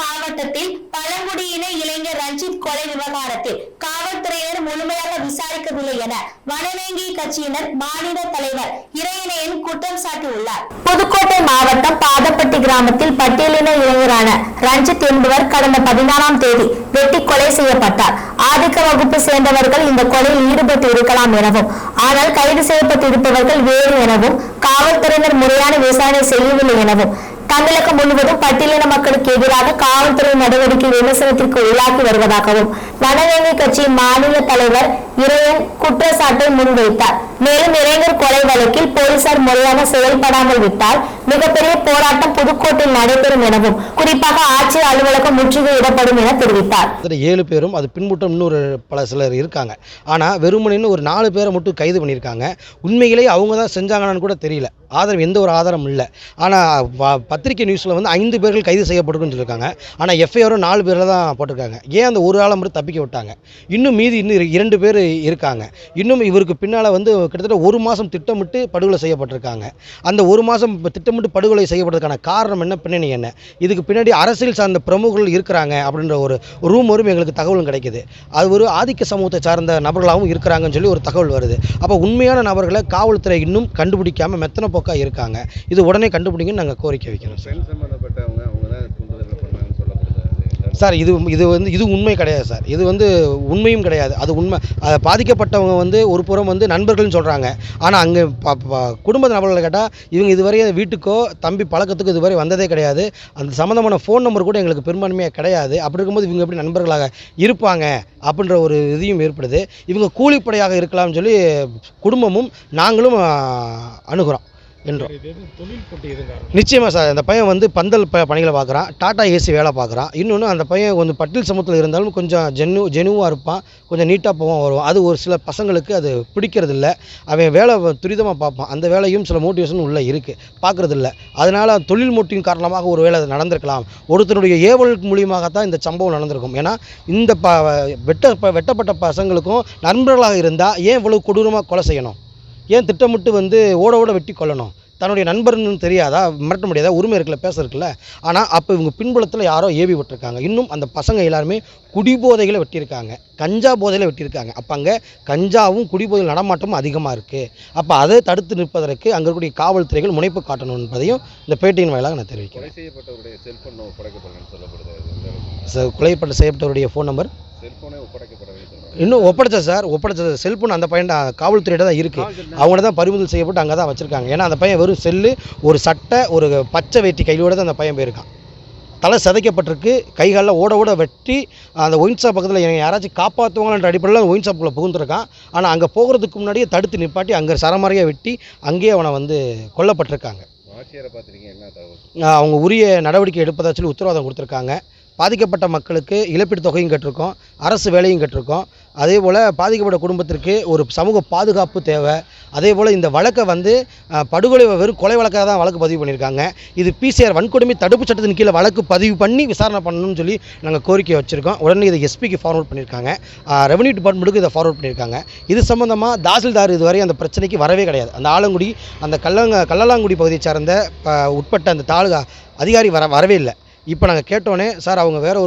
மாவட்டத்தில் பழங்குடியின இளைஞர் ரஞ்சித் கொலை விவகாரத்தில் காவல்துறையினர் முழுமையாக விசாரிக்கவில்லை என வனவேங்கி கட்சியினர் மாநில தலைவர் இறையனையன் குற்றம் சாட்டியுள்ளார். புதுக்கோட்டை மாவட்டம் பாதப்பட்டி கிராமத்தில் பட்டியலின இளைஞரான ரஞ்சித் என்பவர் கடந்த பதினாறாம் தேதி வெட்டி கொலை செய்யப்பட்டார். ஆதிக்க வகுப்பு சேர்ந்தவர்கள் இந்த கொலையில் ஈடுபட்டு இருக்கலாம் எனவும் ஆனால் கைது செய்யப்பட்டிருப்பவர்கள் வேறு எனவும் காவல்துறையினர் முறையான விசாரணை செய்யவில்லை எனவும் தமிழகம் முழுவதும் பட்டியலின மக்களுக்கு எதிராக காவல்துறை நடவடிக்கை விமர்சனத்திற்கு உள்ளாக்கி வருவதாகவும் வனவேங்கை கட்சியின் மாநில தலைவர் இறையன் குற்றச்சாட்டை முன்வைத்தார். மேலும் இளைஞர் கொலை வழக்கில் போலீசார் முறையாக செயல்படாமல் விட்டால் மிகப்பெரிய போராட்டம் புதுக்கோட்டையில் நடைபெறும் எனவும் குறிப்பாக அலுவலகம் முற்றுகையிடப்படும் என தெரிவித்தார். ஏழு பேரும் அது பின்புட்டம் இன்னொரு பல சிலர் இருக்காங்க. ஆனால் வெறுமனைன்னு ஒரு நாலு பேரை மட்டும் கைது பண்ணியிருக்காங்க. உண்மையிலேயே அவங்க தான் செஞ்சாங்கன்னு கூட தெரியல. ஆதரவு எந்த ஒரு ஆதாரம் இல்லை. ஆனால் பத்திரிகை நியூஸில் வந்து ஐந்து பேர்கள் கைது செய்யப்பட்டிருக்குன்னு சொல்லியிருக்காங்க. ஆனால் எஃப்ஐஆரும் நாலு பேரில் தான் போட்டிருக்காங்க. ஏன் அந்த ஒரு ஆளை மட்டும் தப்பிக்க விட்டாங்க? இன்னும் மீதி இன்னும் இரண்டு பேர் இருக்காங்க. இன்னும் இவருக்கு பின்னால் வந்து கிட்டத்தட்ட ஒரு மாதம் திட்டமிட்டு படுகொலை செய்யப்பட்டிருக்காங்க. அந்த ஒரு மாதம் திட்டமிட்டு படுகொலை செய்யப்பட்டதுக்கான காரணம் என்ன பின்னணி என்ன? இதுக்கு பின்னாடி அரசியல் சார்ந்த பிரமுகர்கள் இருக்கிறாங்க அப்படின்ற ஒரு ரூமரும் எங்களுக்கு தகவலும் கிடைக்குது. அது ஒரு ஆதிக்க சமூகத்தை சார்ந்த நபர்களாகவும் இருக்கிறாங்கன்னு சொல்லி ஒரு தகவல் வருது. அப்போ உண்மையான நபர்களை காவல்துறை இன்னும் கண்டுபிடிக்காம மெத்தனை போக்கா இருக்காங்க. இது உடனே கண்டுபிடிங்கன்னு நாங்கள் கோரிக்கை வைக்கிறோம் சார் பெண் சம்மந்தப்பட்டவங்க அவங்க தான் தூண்டுதல் பண்ணாங்கன்னு சொல்லப்படுது சார் இது இது வந்து இது உண்மை கிடையாது சார். இது வந்து உண்மையும் கிடையாது. அது உண்மை அதை பாதிக்கப்பட்டவங்க வந்து ஒரு புறம் வந்து நண்பர்கள்னு சொல்கிறாங்க ஆனால் அங்கே குடும்ப நபர்களை கேட்டால் இவங்க இதுவரை வீட்டுக்கோ தம்பி பழக்கத்துக்கு இதுவரை வந்ததே கிடையாது. அந்த சம்மந்தமான ஃபோன் நம்பர் கூட எங்களுக்கு பெரும்பான்மையாக கிடையாது. அப்படி இருக்கும்போது இவங்க எப்படி நண்பர்களாக இருப்பாங்க அப்படின்ற ஒரு இதையும் ஏற்படுது. இவங்க கூலிப்படையாக இருக்கலாம்னு சொல்லி குடும்பமும் நாங்களும் அணுகிறோம். என்றோம். நிச்சயமாக சார் அந்த பையன் வந்து பந்தல் ப பணிகளை பார்க்குறான் டாடா ஏசி வேலை பார்க்குறான். இன்னொன்று அந்த பையன் கொஞ்சம் பட்டியல் சமூகத்தில் இருந்தாலும் கொஞ்சம் ஜெனு ஜெனுவாக இருப்பான் கொஞ்சம் நீட்டாக போவான் வருவான். அது ஒரு சில பசங்களுக்கு அது பிடிக்கிறது இல்ல அவன் வேலை துரிதமாக பார்ப்பான். அந்த வேலையும் சில மோட்டிவேஷன் உள்ளே இருக்குது பார்க்குறது இல்ல அதனால் தொழில் மோட்டிவின் காரணமாக ஒரு வேலை அது நடந்திருக்கலாம். ஒருத்தருடைய ஏவல் மூலியமாக தான் இந்த சம்பவம் நடந்திருக்கும். ஏன்னா இந்த ப வெட்ட வெட்டப்பட்ட பசங்களுக்கும் நண்பர்களாக இருந்தால் ஏன் இவ்வளவு கொடூரமாக கொலை செய்யணும்? ஏன் திட்டமிட்டு வந்து ஓட ஓட வெட்டி கொல்லணும்? தன்னுடைய நண்பர்னு தெரியாதா? மிரட்ட முடியாதா? உரிமை இருக்குல்ல பேச இருக்குல்ல? ஆனால் அப்போ இவங்க பின்புலத்தில் யாரோ ஏவி விட்டுருக்காங்க. இன்னும் அந்த பசங்க எல்லாருமே குடிபோதைகளை வெட்டியிருக்காங்க. கஞ்சா போதையில் வெட்டியிருக்காங்க. அப்போ அங்கே கஞ்சாவும் குடிபோதையில் நடமாட்டமும் அதிகமாக இருக்குது அப்போ அதை தடுத்து நிற்பதற்கு அங்கே இருக்கக்கூடிய காவல்துறைகள் முனைப்பு காட்டணும் என்பதையும் இந்த பேட்டியின் வாயிலாக நான் தெரிவிக்கிறேன். கொலை செய்யப்பட்டவருடைய ஒப்படைக்கப்படலன்னு சொல்லப்படுது அது எந்த அளவுக்கு? ச- கொலைப்பட்ட செய்யப்பட்டவருடைய ஃபோன் நம்பர் இன்னும் ஒப்படைச்ச சார் ஒப்படைச்ச செல்போன் அந்த பையன் காவல்துறையிட்ட தான் இருக்குது அவங்கள தான் பறிமுதல் செய்யப்பட்டு அங்கே தான் வச்சுருக்காங்க. ஏன்னா அந்த பையன் வெறும் செல்லு ஒரு சட்டை ஒரு பச்சை வேட்டி கையோட தான் அந்த பையன் போயிருக்கான். தலை சிதைக்கப்பட்டிருக்கு கை காலில் ஓட ஓட வெட்டி அந்த ஒயின் ஷாப் பக்கத்தில் என்னை யாராச்சும் காப்பாற்றுவாங்கன்ற அடிப்படையில் ஒயின் ஷாப்புக்குள்ளே புகுந்துருக்கான். ஆனால் அங்கே போகிறதுக்கு முன்னாடியே தடுத்து நிப்பாட்டி அங்கே சரமாரியாக வெட்டி அங்கேயே அவனை வந்து கொல்லப்பட்டிருக்காங்க. அவங்க உரிய நடவடிக்கை எடுப்பதா சொல்லி உத்தரவாதம் கொடுத்துருக்காங்க. பாதிக்கப்பட்ட மக்களுக்கு இழப்பீட்டு தொகையும் கட்டிருக்கோம் அரசு வேலையும் கட்டிருக்கோம். அதே போல் பாதிக்கப்பட்ட குடும்பத்திற்கு ஒரு சமூக பாதுகாப்பு தேவை. அதே போல் இந்த வழக்கை வந்து படுகொலை வெறும் கொலை வழக்காக தான் வழக்கு பதிவு பண்ணியிருக்காங்க. இது பிசிஆர் வன்கொடுமை தடுப்பு சட்டத்தின் கீழே வழக்கு பதிவு பண்ணி விசாரணை பண்ணணும்னு சொல்லி நாங்கள் கோரிக்கை வச்சுருக்கோம். உடனே இதை எஸ்பிக்கு ஃபார்வர்ட் பண்ணியிருக்காங்க. ரெவன்யூ டிபார்ட்மெண்ட்டுக்கு இதை ஃபார்வர்ட் பண்ணியிருக்காங்க. இது சம்மந்தமாக தாசில்தார் இதுவரை அந்த பிரச்சனைக்கு வரவே கிடையாது. அந்த ஆலங்குடி அந்த கல்லங்க கல்லலாங்குடி பகுதியை சார்ந்த உட்பட்ட அந்த தாலுகா அதிகாரி வர வரவே இல்லை. இப்போ நாங்கள் கேட்டோன்னே சார் அவங்க வேற ஒரு